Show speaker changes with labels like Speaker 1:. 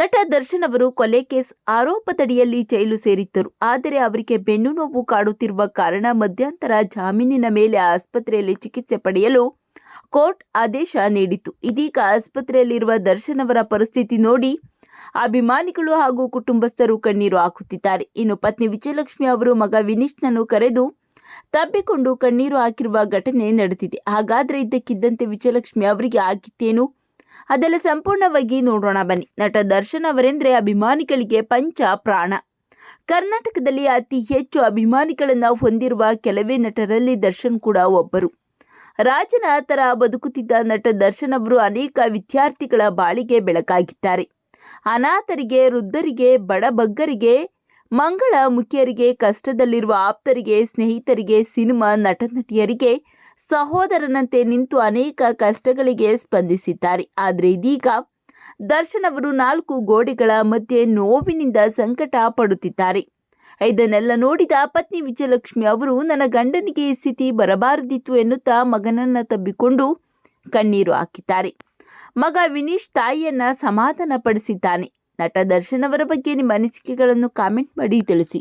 Speaker 1: ನಟ ದರ್ಶನ್ ಅವರು ಕೊಲೆ ಕೇಸ್ ಆರೋಪದಡಿಯಲ್ಲಿ ಜೈಲು ಸೇರಿದ್ದರು. ಆದರೆ ಅವರಿಗೆ ಬೆನ್ನು ನೋವು ಕಾಡುತ್ತಿರುವ ಕಾರಣ ಮಧ್ಯಂತರ ಜಾಮೀನಿನ ಮೇಲೆ ಆಸ್ಪತ್ರೆಯಲ್ಲಿ ಚಿಕಿತ್ಸೆ ಪಡೆಯಲು ಕೋರ್ಟ್ ಆದೇಶ ನೀಡಿತು ಇದೀಗ ಆಸ್ಪತ್ರೆಯಲ್ಲಿರುವ ದರ್ಶನ್ ಅವರ ಪರಿಸ್ಥಿತಿ ನೋಡಿ ಅಭಿಮಾನಿಗಳು ಹಾಗೂ ಕುಟುಂಬಸ್ಥರು ಕಣ್ಣೀರು ಹಾಕುತ್ತಿದ್ದಾರೆ. ಇನ್ನು ಪತ್ನಿ ವಿಜಯಲಕ್ಷ್ಮಿ ಅವರು ಮಗ ವಿನೀಶ್ನನ್ನು ಕರೆದು ತಬ್ಬಿಕೊಂಡು ಕಣ್ಣೀರು ಹಾಕಿರುವ ಘಟನೆ ನಡೆದಿದೆ. ಹಾಗಾದ್ರೆ ಇದ್ದಕ್ಕಿದ್ದಂತೆ ವಿಜಯಲಕ್ಷ್ಮಿ ಅವರಿಗೆ ಆಗಿತ್ತೇನು? ಅದೆಲ್ಲ ಸಂಪೂರ್ಣವಾಗಿ ನೋಡೋಣ ಬನ್ನಿ. ನಟ ದರ್ಶನ್ ಅವರೆಂದ್ರೆ ಅಭಿಮಾನಿಗಳಿಗೆ ಪಂಚ ಪ್ರಾಣ. ಕರ್ನಾಟಕದಲ್ಲಿ ಅತಿ ಹೆಚ್ಚು ಅಭಿಮಾನಿಗಳನ್ನು ಹೊಂದಿರುವ ಕೆಲವೇ ನಟರಲ್ಲಿ ದರ್ಶನ್ ಕೂಡ ಒಬ್ಬರು. ರಾಜನ ತರ ಬದುಕುತ್ತಿದ್ದ ನಟ ದರ್ಶನ್ ಅವರು ಅನೇಕ ವಿದ್ಯಾರ್ಥಿಗಳ ಬಾಳಿಗೆ ಬೆಳಕಾಗಿದ್ದಾರೆ. ಅನಾಥರಿಗೆ, ವೃದ್ಧರಿಗೆ ಬಡಬಗ್ಗರಿಗೆ ಮಂಗಳ ಮುಖಿಯರಿಗೆ, ಕಷ್ಟದಲ್ಲಿರುವ ಆಪ್ತರಿಗೆ, ಸ್ನೇಹಿತರಿಗೆ, ಸಿನಿಮಾ ನಟ ನಟಿಯರಿಗೆ ಸಹೋದರನಂತೆ ನಿಂತು ಅನೇಕ ಕಷ್ಟಗಳಿಗೆ ಸ್ಪಂದಿಸಿದ್ದಾರೆ. ಆದರೆ ಇದೀಗ ದರ್ಶನ್ ಅವರು ನಾಲ್ಕು ಗೋಡೆಗಳ ಮಧ್ಯೆ ನೋವಿನಿಂದ ಸಂಕಟ ಪಡುತ್ತಿದ್ದಾರೆ. ಇದನ್ನೆಲ್ಲ ನೋಡಿದ ಪತ್ನಿ ವಿಜಯಲಕ್ಷ್ಮಿ ಅವರು, ನನ್ನ ಗಂಡನಿಗೆ ಈ ಸ್ಥಿತಿ ಬರಬಾರದಿತ್ತು ಎನ್ನುತ್ತಾ ಮಗನನ್ನ ತಬ್ಬಿಕೊಂಡು ಕಣ್ಣೀರು ಹಾಕಿದ್ದಾರೆ. ಮಗ ವಿನೀಶ್ ತಾಯಿಯನ್ನ ಸಮಾಧಾನ ಪಡಿಸಿದ್ದಾನೆ ನಟ ದರ್ಶನ್ ಅವರ ಬಗ್ಗೆ ನಿಮ್ಮ ಅನಿಸಿಕೆಗಳನ್ನು ಕಾಮೆಂಟ್ ಮಾಡಿ ತಿಳಿಸಿ.